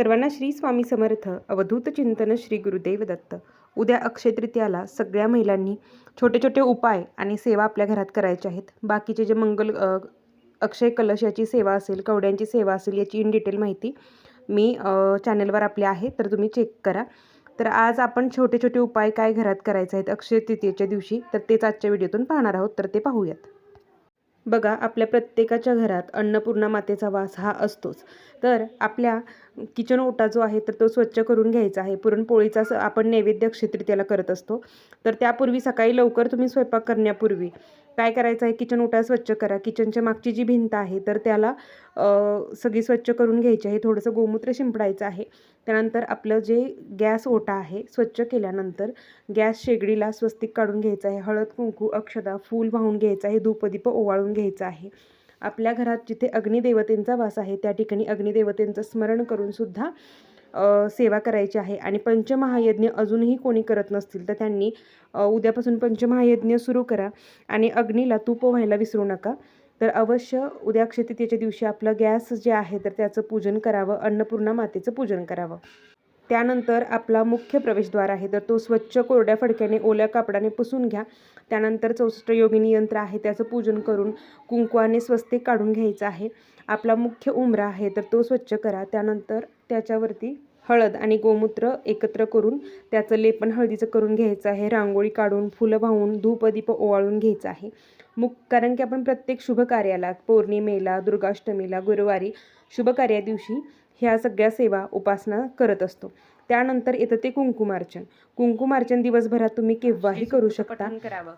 सर्वांना श्री स्वामी समर्थ अवधूत चिंतन श्री गुरुदेव दत्त. उद्या अक्षय तृतीयाला सगळ्या महिलांनी छोटे छोटे उपाय आणि सेवा आपल्या घरात करायच्या आहेत. बाकीचे जे मंगल अक्षय कलश याची सेवा असेल कवड्यांची सेवा असेल याची इन डिटेल माहिती मी चॅनलवर आपल्या आहे तर तुम्ही चेक करा. तर आज आपण छोटे छोटे उपाय काय घरात करायचे आहेत अक्षय तृतीयेच्या दिवशी तर तेच आजच्या व्हिडिओतून पाहणार आहोत तर ते पाहूयात. बघा आपल्या प्रत्येकाच्या घरात अन्नपूर्णा मातेचा वास हा असतोच. तर आपल्या किचन ओटा जो आहे तर तो स्वच्छ करून घ्यायचा आहे. पुरणपोळीचा आपण नैवेद्य क्षेत्रित्याला करत असतो. तर त्यापूर्वी सकाळी लवकर तुम्ही स्वयंपाक करण्यापूर्वी काय करायचं आहे? किचन ओटा स्वच्छ करा. किचनच्या मागची जी भिंत आहे तर त्याला सगळी स्वच्छ करून घ्यायची आहे. थोडंसं गोमूत्र शिंपडायचं आहे. त्यानंतर आपलं जे गॅस ओटा आहे स्वच्छ केल्यानंतर गॅस शेगडीला स्वस्तिक काढून घ्यायचं आहे. हळद कुंकू अक्षदा फूल वाहून घ्यायचं आहे. धूपदीप ओवाळून घ्यायचं आहे. आपल्या घरात जिथे अग्निदेवतेंचा वास आहे त्या ठिकाणी अग्निदेवतेंचं स्मरण करून सुद्धा सेवा करायची आहे. आणि पंचमहायज्ञ अजूनही कोणी करत नसतील तर त्यांनी उद्यापासून पंचमहायज्ञ सुरू करा. आणि अग्नीला तूप व्हायला विसरू नका. तर अवश्य उद्या क्षतितेच्या दिवशी आपलं गॅस जे आहे तर त्याचं पूजन करावं. अन्नपूर्णा मातेचं पूजन करावं. त्यानंतर आपला मुख्य प्रवेशद्वार आहे. तर तो स्वच्छ कोरड्या फडक्याने ओल्या कापडाने पुसून घ्या. त्यानंतर चौसष्ट योगिनी यंत्र आहे. त्याचं पूजन करून कुंकवाने स्वस्तिक काढून घ्यायचं आहे. आपला मुख्य उंबरा आहे. तर तो स्वच्छ करा. त्यानंतर त्याच्यावरती हळद आणि गोमूत्र एकत्र करून त्याचं लेपन हळदीचं करून घ्यायचं आहे. रांगोळी काढून फुलं वाहून धूपदीप ओवाळून घ्यायचं आहे. मुख कारण की आपण प्रत्येक शुभ कार्याला पौर्णिमेला दुर्गाष्टमीला गुरुवारी शुभ कार्या दिवशी ह्या सगळ्या सेवा उपासना करत असतो. त्यानंतर येतं ते कुंकुमार्चन. कुंकुमार्चन दिवसभरात तुम्ही केव्हाही करू शकता.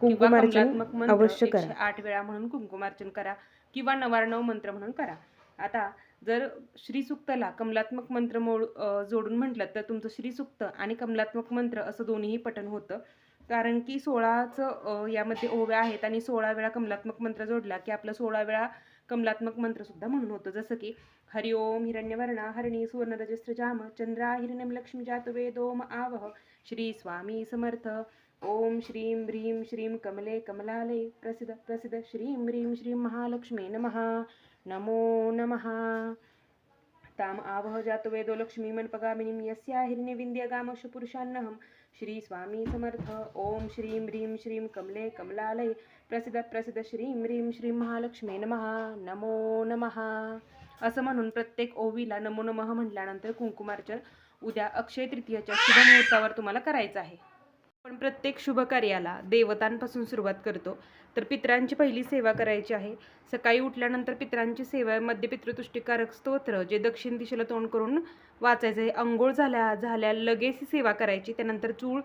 कुंकुमार्चन अवश्य करा. आठ वेळा म्हणून कुंकुमार्चन करा किंवा नवार्णव मंत्र म्हणून करा. आता जर श्रीसुक्तला कमलात्मक मंत्र मोड जोडून म्हटलं तर तुमचं श्रीसुक्त आणि कमलात्मक मंत्र असं दोन्हीही पठण होतं. कारण की सोळाचं यामध्ये ओव्या आहेत आणि सोळा वेळा कमलात्मक मंत्र जोडला की आपलं सोळा वेळा कमलात्मक मंत्रसुद्धा म्हणून होतं. जसं की हरि ओम हिरण्यवर्णा हरिणी सुवर्णरजस्त्रजाम चंद्रा हिरण्यम लक्ष्मी जात वेदोम आवह श्री स्वामी समर्थ। ओम श्रीं ह्रीं श्रीं कमले कमलालये प्रसिद्ध प्रसिद्ध श्रीं ह्रीं श्रीं महालक्ष्मी नमः। नमो नमः। ताम आवह जातो वेदो लक्ष्मीमन्पगामिनीं यस्या हिरण्यविन्द्यगामश पुरुषान्नहं। श्री स्वामी समर्थ। ओम श्रीं ह्रीं श्रीं कमले कमलालये प्रसिद्ध प्रसिद्ध श्रीं ह्रीं श्रीं महालक्ष्मी नमः। नमो नमः। असं म्हणून प्रत्येक ओवीला नमो नमः म्हटल्यानंतर कुंकुमार्चन उद्या अक्षय तृतीयाच्या शुभमुहूर्तावर तुम्हाला करायचं आहे. आपण प्रत्येक शुभ कार्याला देवतांपासून सुरुवात करतो. तर पित्रांची पहिली सेवा करायची आहे. सकाळी उठल्यानंतर पितरांची मध्य पितृतुष्टीकारक स्तोत्र जे दक्षिण दिशेला तोंड करून वाचायचं आहे. आंघोळ झाल्या झाल्या लगेच सेवा करायची. त्यानंतर चूळ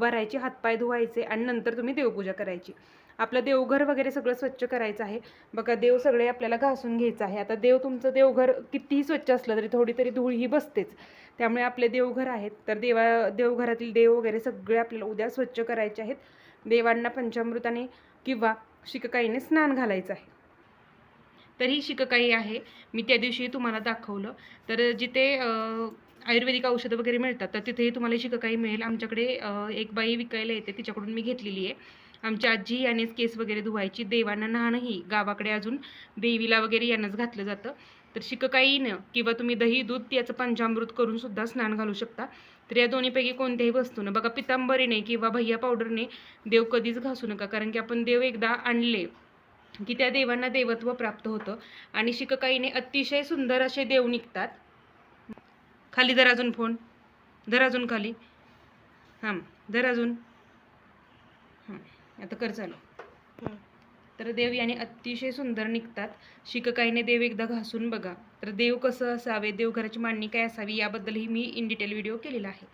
भरायची हातपाय धुवायचे आणि नंतर तुम्ही देवपूजा करायची. आपलं देवघर वगैरे सगळं स्वच्छ करायचं आहे. बघा देव सगळे आपल्याला घासून घ्यायचं आहे. आता देव तुमचं देवघर कितीही स्वच्छ असलं तरी थोडी तरी धूळ ही बसतेच. त्यामुळे आपले देवघर आहेत. तर देवा देवघरातील देव वगैरे सगळे आपल्याला उद्या स्वच्छ करायचे आहेत. देवांना पंचामृताने किंवा शिककाईने स्नान घालायचं आहे. तर ही शिककाई आहे. मी त्या दिवशी तुम्हाला दाखवलं. तर जिथे आयुर्वेदिक औषधं वगैरे मिळतात तर तिथेही तुम्हाला शिककाई मिळेल. आमच्याकडे एक बाई विकायला येते. तिच्याकडून मी घेतलेली आहे. आमची आजी यानेच केस वगैरे धुवायची. देवांना न्हाणही. गावाकडे अजून देवीला वगैरे यानंच घातलं जातं. तर शिककाईनं किंवा तुम्ही दही दूध याचं पंचामृत करून सुद्धा स्नान घालू शकता. तर या दोन्हीपैकी कोणत्याही वस्तूनं बघा पितांबरीने किंवा भैया पावडरने देव कधीच घासू नका. कारण की आपण देव एकदा आणले की त्या देवांना देवत्व प्राप्त होतं आणि शिककाईने अतिशय सुंदर असे देव निघतात. खाली धर अजून फोन. धर अजून खाली. हां धर अजून. हां. आता कर चालू. तर देव याने अतिशय सुंदर निघतात. शिककाईने देव एकदा घासून बघा. तर देव कसं असावे देवघराची मांडणी काय असावी याबद्दलही मी इन डिटेल व्हिडिओ केलेला आहे.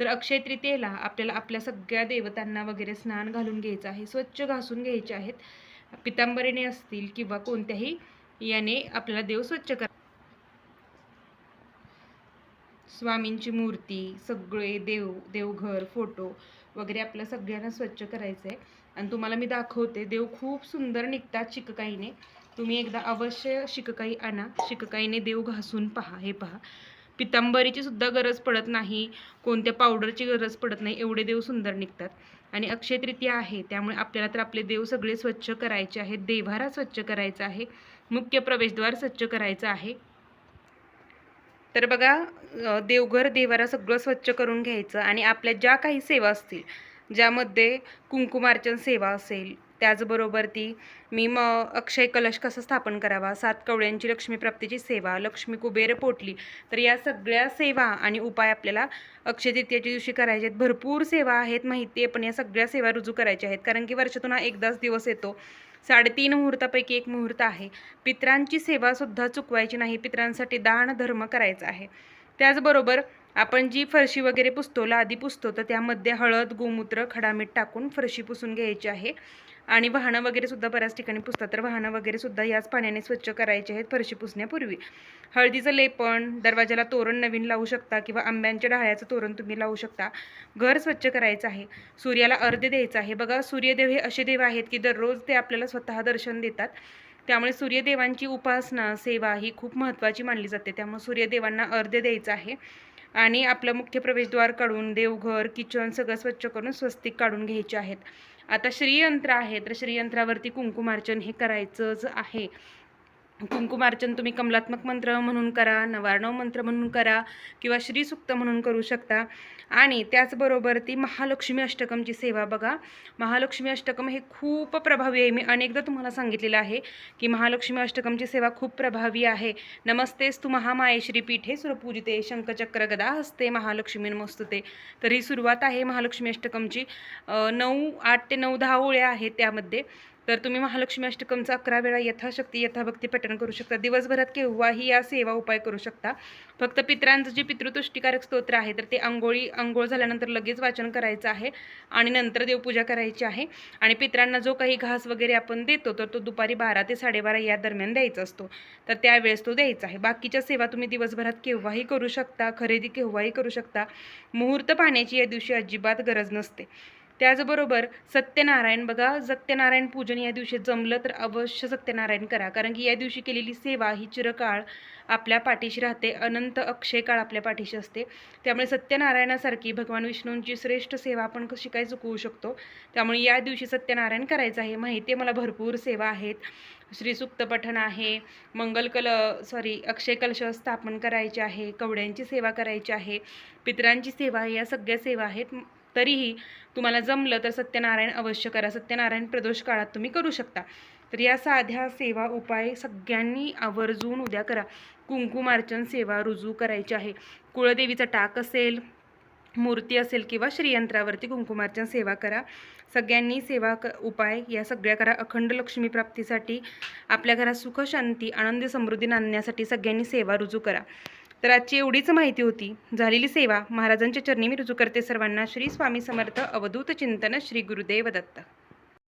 तर अक्षय तृतीयेला आपल्याला आपल्या सगळ्या देवतांना वगैरे स्नान घालून घ्यायचं आहे स्वच्छ घासून घ्यायचे आहेत. पितांबरीने असतील किंवा कोणत्याही याने आपल्याला देव स्वच्छ कर स्वामींची मूर्ती सगळे देव देवघर फोटो वगैरे आपलं सगळ्यांना स्वच्छ करायचं आहे आणि तुम्हाला मी दाखवते देव खूप सुंदर निघतात शिककाईने. तुम्ही एकदा अवश्य शिककाई आणा. शिककाईने देव घासून पहा हे पहा. पितांबरीची सुद्धा गरज पडत नाही कोणत्या पावडरची गरज पडत नाही एवढे देव सुंदर निघतात. आणि अक्षय तृतीया आहे त्यामुळे आपल्याला तर आपले देव सगळे स्वच्छ करायचे आहेत. देव्हारा स्वच्छ करायचा आहे. मुख्य प्रवेशद्वार स्वच्छ करायचं आहे. तर बघा देवघर देवारा सगळं स्वच्छ करून घ्यायचं आणि आपल्या ज्या काही सेवा असतील ज्यामध्ये कुंकुमार्चन सेवा असेल त्याचबरोबर ती मी म अक्षय कलश कसं स्थापन करावा सात कवळ्यांची लक्ष्मीप्राप्तीची सेवा लक्ष्मी कुबेर पोटली तर या सगळ्या सेवा आणि उपाय आपल्याला अक्षय तृतीयाच्या दिवशी करायचे आहेत. भरपूर सेवा आहेत माहिती आहे पण या सगळ्या सेवा रुजू करायच्या आहेत. कारण की वर्षातून हा एकदाच दिवस येतो. साडेतीन मुहूर्तापैकी एक मुहूर्त आहे. पित्रांची सेवासुद्धा चुकवायची नाही. पित्रांसाठी दान धर्म करायचा आहे. त्याचबरोबर आपण जी फरशी वगैरे पुसतो लादी पुसतो तर त्यामध्ये हळद गोमूत्र खडामीठ टाकून फरशी पुसून घ्यायची आहे. आणि वाहनं वगैरे सुद्धा बऱ्याच ठिकाणी पुसतात. तर वाहनं वगैरे सुद्धा याच पाण्याने स्वच्छ करायचे आहेत फरशी पुसण्यापूर्वी. हळदीचं लेपण दरवाजाला तोरण नवीन लावू शकता किंवा आंब्यांच्या डाळ्याचं तोरण तुम्ही लावू शकता. घर स्वच्छ करायचं आहे. सूर्याला अर्ध्य द्यायचं आहे. बघा सूर्यदेव हे असे देव आहेत की दररोज ते आपल्याला स्वतः दर्शन देतात. त्यामुळे सूर्यदेवांची उपासना सेवा ही खूप महत्त्वाची मानली जाते. त्यामुळे सूर्यदेवांना अर्ध्य द्यायचं आहे. आणि आपलं मुख्य प्रवेशद्वार काढून देवघर किचन सगळं स्वच्छ करून स्वस्तिक काढून घ्यायचे आहेत. आता श्रीयंत्र आहे तर श्रीयंत्रावरती कुंकुमार्चन हे करायचंच आहे. कुंकुमार्चन तुम्ही कमलात्मक मंत्र म्हणून करा नवार्णव मंत्र म्हणून करा किंवा श्रीसुक्त म्हणून करू शकता. आणि त्याचबरोबर ती महालक्ष्मी अष्टकमची सेवा बघा. महालक्ष्मी अष्टकम हे खूप प्रभावी आहे. मी अनेकदा तुम्हाला सांगितलेलं आहे की महालक्ष्मी अष्टकमची सेवा खूप प्रभावी आहे. नमस्तेस तू महामायेश्री पीठे सुरपूजिते शंखचक्र गदा हस्ते महालक्ष्मी नमस्तुते. तर ही सुरुवात आहे महालक्ष्मी अष्टकमची. नऊ आठ ते नऊ दहा ओळ्या आहेत त्यामध्ये. तर तुम्ही महालक्ष्मी अष्टकमचा अकरा वेळा यथाशक्ती यथाभक्ती पठण करू शकता. दिवसभरात केव्हाही या सेवा उपाय करू शकता. फक्त पित्रांचं जे पितृतुष्टीकारक स्तोत्र आहे तर ते आंघोळी आंघोळ झाल्यानंतर लगेच वाचन करायचं आहे आणि नंतर देवपूजा करायची आहे. आणि पित्रांना जो काही घास वगैरे आपण देतो तर तो दुपारी बारा ते साडेबारा या दरम्यान द्यायचा असतो. तर त्यावेळेस तो द्यायचा आहे. बाकीच्या सेवा तुम्ही दिवसभरात केव्हाही करू शकता खरेदी केव्हाही करू शकता. मुहूर्त पाहण्याची या दिवशी अजिबात गरज नसते. त्याचबरोबर सत्यनारायण बघा सत्यनारायण पूजन या दिवशी जमलं तर अवश्य सत्यनारायण करा. कारण की या दिवशी केलेली सेवा ही चिरकाळ आपल्या पाठीशी राहते अनंत अक्षय काळ आपल्या पाठीशी असते. त्यामुळे सत्यनारायणासारखी भगवान विष्णूंची श्रेष्ठ सेवा आपण कशी काय चुकवू शकतो? त्यामुळे या दिवशी सत्यनारायण करायचं आहे. माहिती आहे मला भरपूर सेवा आहेत. श्रीसुक्त पठण आहे मंगलकल सॉरी अक्षय कलश स्थापन करायचे आहे कवड्यांची सेवा करायची आहे पितरांची सेवा या सगळ्या सेवा आहेत. तरीही तुम्हाला जमलं तर सत्यनारायण अवश्य करा. सत्यनारायण प्रदोष काळात तुम्ही करू शकता. तर या साध्या सेवा उपाय सगळ्यांनी आवर्जून उद्या करा. कुंकुमार्चन सेवा रुजू करायची आहे. कुळदेवीचा टाक असेल मूर्ती असेल किंवा श्रीयंत्रावरती कुंकुमार्चन सेवा करा. सगळ्यांनी सेवा क उपाय या सगळ्या करा. अखंड लक्ष्मी प्राप्तीसाठी आपल्या घरात सुख शांती आनंदी समृद्धी नांदण्यासाठी सगळ्यांनी सेवा रुजू करा. तर आजची एवढीच माहिती होती. झालेली सेवा महाराजांच्या चरणी मी रुजू करते सर्वांना. श्री स्वामी समर्थ. अवधूत चिंतन. श्री गुरुदेव दत्त.